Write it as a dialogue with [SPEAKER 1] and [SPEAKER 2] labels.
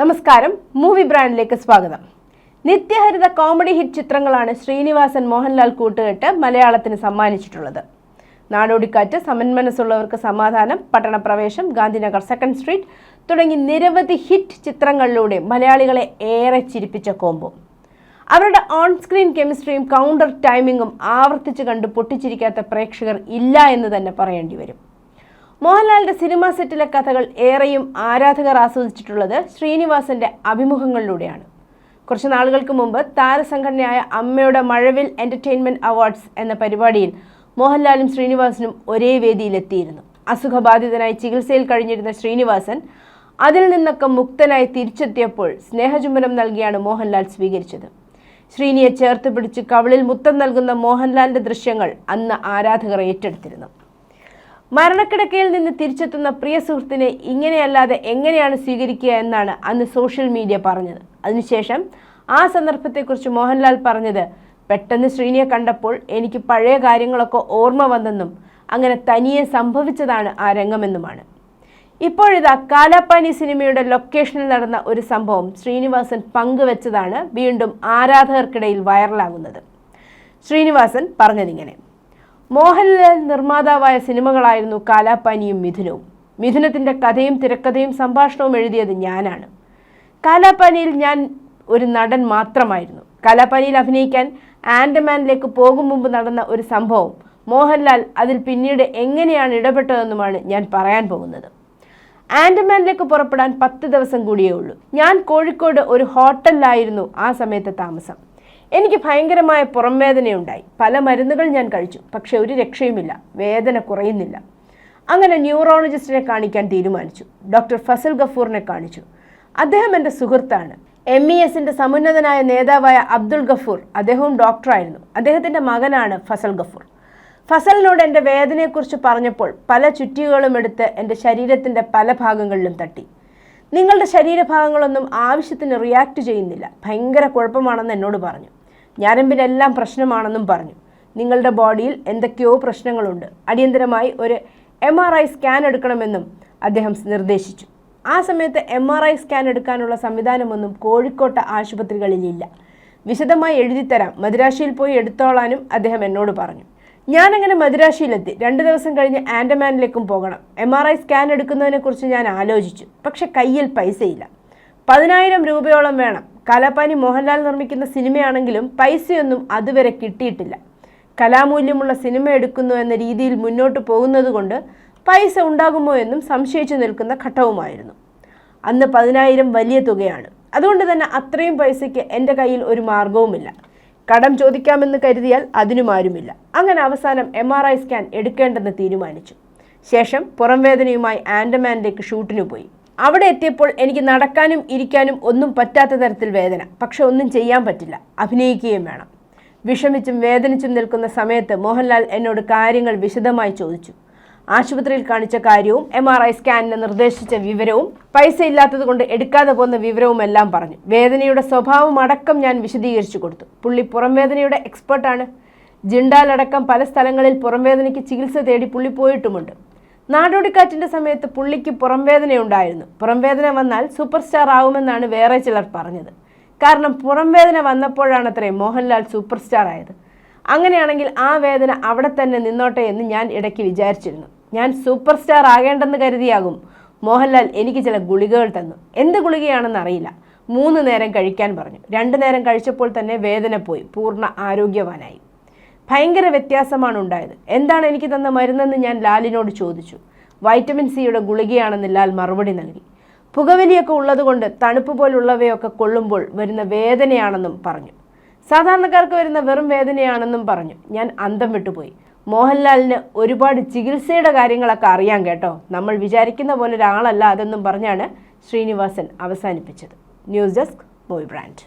[SPEAKER 1] നമസ്കാരം മൂവി ബ്രാൻഡിലേക്ക് സ്വാഗതം. നിത്യഹരിത കോമഡി ഹിറ്റ് ചിത്രങ്ങളാണ് ശ്രീനിവാസൻ മോഹൻലാൽ കൂട്ടുകെട്ട് മലയാളത്തിന് സമ്മാനിച്ചിട്ടുള്ളത്. നാടോടിക്കാറ്റ് സമന്മനസ്സുള്ളവർക്ക് സമാധാനം പട്ടണപ്രവേശം ഗാന്ധിനഗർ സെക്കൻഡ് സ്ട്രീറ്റ് തുടങ്ങി നിരവധി ഹിറ്റ് ചിത്രങ്ങളിലൂടെ മലയാളികളെ ഏറെ ചിരിപ്പിച്ച കോംബോ. അവരുടെ ഓൺ സ്ക്രീൻ കെമിസ്ട്രിയും കൗണ്ടർ ടൈമിങ്ങും ആവർത്തിച്ച് കണ്ട് പൊട്ടിച്ചിരിക്കാത്ത പ്രേക്ഷകർ ഇല്ല എന്ന് തന്നെ പറയേണ്ടി വരും. മോഹൻലാലിന്റെ സിനിമാ സെറ്റിലെ കഥകൾ ഏറെയും ആരാധകർ ആസ്വദിച്ചിട്ടുള്ളത് ശ്രീനിവാസന്റെ അഭിമുഖങ്ങളിലൂടെയാണ്. കുറച്ച് നാളുകൾക്ക് മുമ്പ് താരസംഘടനയായ അമ്മയുടെ മഴവിൽ എന്റർടൈൻമെന്റ് അവാർഡ്സ് എന്ന പരിപാടിയിൽ മോഹൻലാലും ശ്രീനിവാസനും ഒരേ വേദിയിലെത്തിയിരുന്നു. അസുഖബാധിതനായി ചികിത്സയിൽ കഴിഞ്ഞിരുന്ന ശ്രീനിവാസൻ അതിൽ നിന്നൊക്കെ മുക്തനായി തിരിച്ചെത്തിയപ്പോൾ സ്നേഹചുംബനം നൽകിയാണ് മോഹൻലാൽ സ്വീകരിച്ചത്. ശ്രീനിയെ ചേർത്ത് പിടിച്ച് കവിളിൽ മുത്തം നൽകുന്ന മോഹൻലാലിന്റെ ദൃശ്യങ്ങൾ അന്ന് ആരാധകർ ഏറ്റെടുത്തിരുന്നു. മരണക്കിടക്കയിൽ നിന്ന് തിരിച്ചെത്തുന്ന പ്രിയ സുഹൃത്തിനെ ഇങ്ങനെയല്ലാതെ എങ്ങനെയാണ് സ്വീകരിക്കുക എന്നാണ് അന്ന് സോഷ്യൽ മീഡിയ പറഞ്ഞത്. അതിനുശേഷം ആ സന്ദർഭത്തെക്കുറിച്ച് മോഹൻലാൽ പറഞ്ഞത് പെട്ടെന്ന് ശ്രീനിയെ കണ്ടപ്പോൾ എനിക്ക് പഴയ കാര്യങ്ങളൊക്കെ ഓർമ്മ വന്നെന്നും അങ്ങനെ തനിയെ സംഭവിച്ചതാണ് ആ രംഗമെന്നുമാണ്. ഇപ്പോഴിതാ കാലാപ്പാനി സിനിമയുടെ ലൊക്കേഷനിൽ നടന്ന ഒരു സംഭവം ശ്രീനിവാസൻ പങ്കുവച്ചതാണ് വീണ്ടും ആരാധകർക്കിടയിൽ വൈറലാകുന്നത്. ശ്രീനിവാസൻ പറഞ്ഞതിങ്ങനെ. മോഹൻലാൽ നിർമ്മാതാവായ സിനിമകളായിരുന്നു കാലാപ്പാനിയും മിഥുനവും. മിഥുനത്തിന്റെ കഥയും തിരക്കഥയും സംഭാഷണവും എഴുതിയത് ഞാനാണ്. കാലാപ്പാനിയിൽ ഞാൻ ഒരു നടൻ മാത്രമായിരുന്നു. കാലാപ്പാനിയിൽ അഭിനയിക്കാൻ ആൻഡമാനിലേക്ക് പോകും മുമ്പ് നടന്ന ഒരു സംഭവം മോഹൻലാൽ അതിൽ പിന്നീട് എങ്ങനെയാണ് ഇടപെട്ടതെന്നുമാണ് ഞാൻ പറയാൻ പോകുന്നത്. ആൻഡമാനിലേക്ക് പുറപ്പെടാൻ പത്ത് ദിവസം കൂടിയേ ഉള്ളൂ. ഞാൻ കോഴിക്കോട് ഒരു ഹോട്ടലിലായിരുന്നു ആ സമയത്തെ താമസം. എനിക്ക് ഭയങ്കരമായ പുറംവേദനയുണ്ടായി. പല മരുന്നുകൾ ഞാൻ കഴിച്ചു. പക്ഷേ ഒരു രക്ഷയുമില്ല. വേദന കുറയുന്നില്ല. അങ്ങനെ ന്യൂറോളജിസ്റ്റിനെ കാണിക്കാൻ തീരുമാനിച്ചു. ഡോക്ടർ ഫസൽ ഗഫൂറിനെ കാണിച്ചു. അദ്ദേഹം എന്റെ സുഹൃത്താണ്. എം ഇ എസിന്റെ സമുന്നതനായ നേതാവായ അബ്ദുൾ ഗഫൂർ അദ്ദേഹവും ഡോക്ടറായിരുന്നു. അദ്ദേഹത്തിന്റെ മകനാണ് ഫസൽ ഗഫൂർ. ഫസലിനോട് എന്റെ വേദനയെക്കുറിച്ച് പറഞ്ഞപ്പോൾ പല ചുറ്റികകളും എടുത്ത് എന്റെ ശരീരത്തിന്റെ പല ഭാഗങ്ങളിലും തട്ടി. നിങ്ങളുടെ ശരീരഭാഗങ്ങളൊന്നും ആവശ്യത്തിന് റിയാക്ട് ചെയ്യുന്നില്ല. ഭയങ്കര കുഴപ്പമാണെന്ന് എന്നോട് പറഞ്ഞു. ഞരമ്പിനെല്ലാം പ്രശ്നമാണെന്നും പറഞ്ഞു. നിങ്ങളുടെ ബോഡിയിൽ എന്തൊക്കെയോ പ്രശ്നങ്ങളുണ്ട്. അടിയന്തരമായി ഒരു എം ആർ ഐ സ്കാൻ എടുക്കണമെന്നും അദ്ദേഹം നിർദ്ദേശിച്ചു. ആ സമയത്ത് എം ആർ ഐ സ്കാൻ എടുക്കാനുള്ള സംവിധാനമൊന്നും കോഴിക്കോട്ടെ ആശുപത്രികളിലില്ല. വിശദമായി എഴുതിത്തരാം. മദിരാശിയിൽ പോയി എടുത്തോളാനും അദ്ദേഹം എന്നോട് പറഞ്ഞു. ഞാനങ്ങനെ മദിരാശിയിലെത്തി. രണ്ട് ദിവസം കഴിഞ്ഞ് ആൻഡമാനിലേക്കും പോകണം. എം ആർ ഐ സ്കാൻ എടുക്കുന്നതിനെക്കുറിച്ച് ഞാൻ ആലോചിച്ചു. പക്ഷെ കയ്യിൽ പൈസയില്ല. പതിനായിരം രൂപയോളം വേണം. കലാപാനി മോഹൻലാൽ നിർമ്മിക്കുന്ന സിനിമയാണെങ്കിലും പൈസയൊന്നും അതുവരെ കിട്ടിയിട്ടില്ല. കലാമൂല്യമുള്ള സിനിമ എടുക്കുന്നു എന്ന രീതിയിൽ മുന്നോട്ട് പോകുന്നതുകൊണ്ട് പൈസ ഉണ്ടാകുമോ എന്നും സംശയിച്ചു നിൽക്കുന്ന ഘട്ടവുമായിരുന്നു. അന്ന് പതിനായിരം വലിയ തുകയാണ്. അതുകൊണ്ട് തന്നെ അത്രയും പൈസയ്ക്ക് എന്റെ കയ്യിൽ ഒരു മാർഗവുമില്ല കടം ചോദിക്കാമെന്ന് കരുതിയാൽ അതിനും ആരുമില്ല. അങ്ങനെ അവസാനം എം ആർ ഐ സ്കാൻ എടുക്കേണ്ടെന്ന് തീരുമാനിച്ചു. ശേഷം പുറംവേദനയുമായി ആൻഡമാനിലേക്ക് ഷൂട്ടിനു പോയി. അവിടെ എത്തിയപ്പോൾ എനിക്ക് നടക്കാനും ഇരിക്കാനും ഒന്നും പറ്റാത്ത തരത്തിൽ വേദന. പക്ഷെ ഒന്നും ചെയ്യാൻ പറ്റില്ല. അഭിനയിക്കുകയും വേണം. വിഷമിച്ചും വേദനിച്ചും നിൽക്കുന്ന സമയത്ത് മോഹൻലാൽ എന്നോട് കാര്യങ്ങൾ വിശദമായി ചോദിച്ചു. ആശുപത്രിയിൽ കാണിച്ച കാര്യവും എം ആർ ഐ സ്കാനിന് നിർദ്ദേശിച്ച വിവരവും പൈസ ഇല്ലാത്തത് കൊണ്ട് എടുക്കാതെ പോകുന്ന വിവരവും എല്ലാം പറഞ്ഞു. വേദനയുടെ സ്വഭാവം അടക്കം ഞാൻ വിശദീകരിച്ചു കൊടുത്തു. പുള്ളി പുറംവേദനയുടെ എക്സ്പേർട്ടാണ് ജിണ്ടാലടക്കം പല സ്ഥലങ്ങളിൽ പുറംവേദനയ്ക്ക് ചികിത്സ തേടി പുള്ളി പോയിട്ടുമുണ്ട്. നാടോടിക്കാറ്റിന്റെ സമയത്ത് പുള്ളിക്ക് പുറംവേദനയുണ്ടായിരുന്നു. പുറംവേദന വന്നാൽ സൂപ്പർ സ്റ്റാർ ആവുമെന്നാണ് വേറെ ചിലർ പറഞ്ഞത്. കാരണം പുറംവേദന വന്നപ്പോഴാണത്രേ മോഹൻലാൽ സൂപ്പർ സ്റ്റാർ ആയത്. അങ്ങനെയാണെങ്കിൽ ആ വേദന അവിടെ തന്നെ നിന്നോട്ടെ എന്ന് ഞാൻ ഇടയ്ക്ക് വിചാരിച്ചിരുന്നു. ഞാൻ സൂപ്പർ സ്റ്റാർ ആകേണ്ടെന്ന് കരുതിയാകും. മോഹൻലാൽ എനിക്ക് ചില ഗുളികകൾ തന്നു. എന്ത് ഗുളികയാണെന്ന് അറിയില്ല. മൂന്ന് നേരം കഴിക്കാൻ പറഞ്ഞു. രണ്ടു നേരം കഴിച്ചപ്പോൾ തന്നെ വേദന പോയി. പൂർണ ആരോഗ്യവാനായി. ഭയങ്കര വ്യത്യാസമാണ് ഉണ്ടായത്. എന്താണ് എനിക്ക് തന്ന മരുന്നെന്ന് ഞാൻ ലാലിനോട് ചോദിച്ചു. വൈറ്റമിൻ സിയുടെ ഗുളികയാണെന്ന് ലാൽ മറുപടി നൽകി. പുകവലിയൊക്കെ ഉള്ളതുകൊണ്ട് തണുപ്പ് പോലുള്ളവയൊക്കെ കൊള്ളുമ്പോൾ വരുന്ന വേദനയാണെന്നും പറഞ്ഞു. സാധാരണക്കാർക്ക് വരുന്ന വെറും വേദനയാണെന്നും പറഞ്ഞു. ഞാൻ അന്തം വിട്ടുപോയി. മോഹൻലാലിന് ഒരുപാട് ചികിത്സയുടെ കാര്യങ്ങളൊക്കെ അറിയാം കേട്ടോ. നമ്മൾ വിചാരിക്കുന്ന പോലെ ഒരാളല്ല അതെന്നും പറഞ്ഞാണ് ശ്രീനിവാസൻ അവസാനിപ്പിച്ചത്. News desk movie brand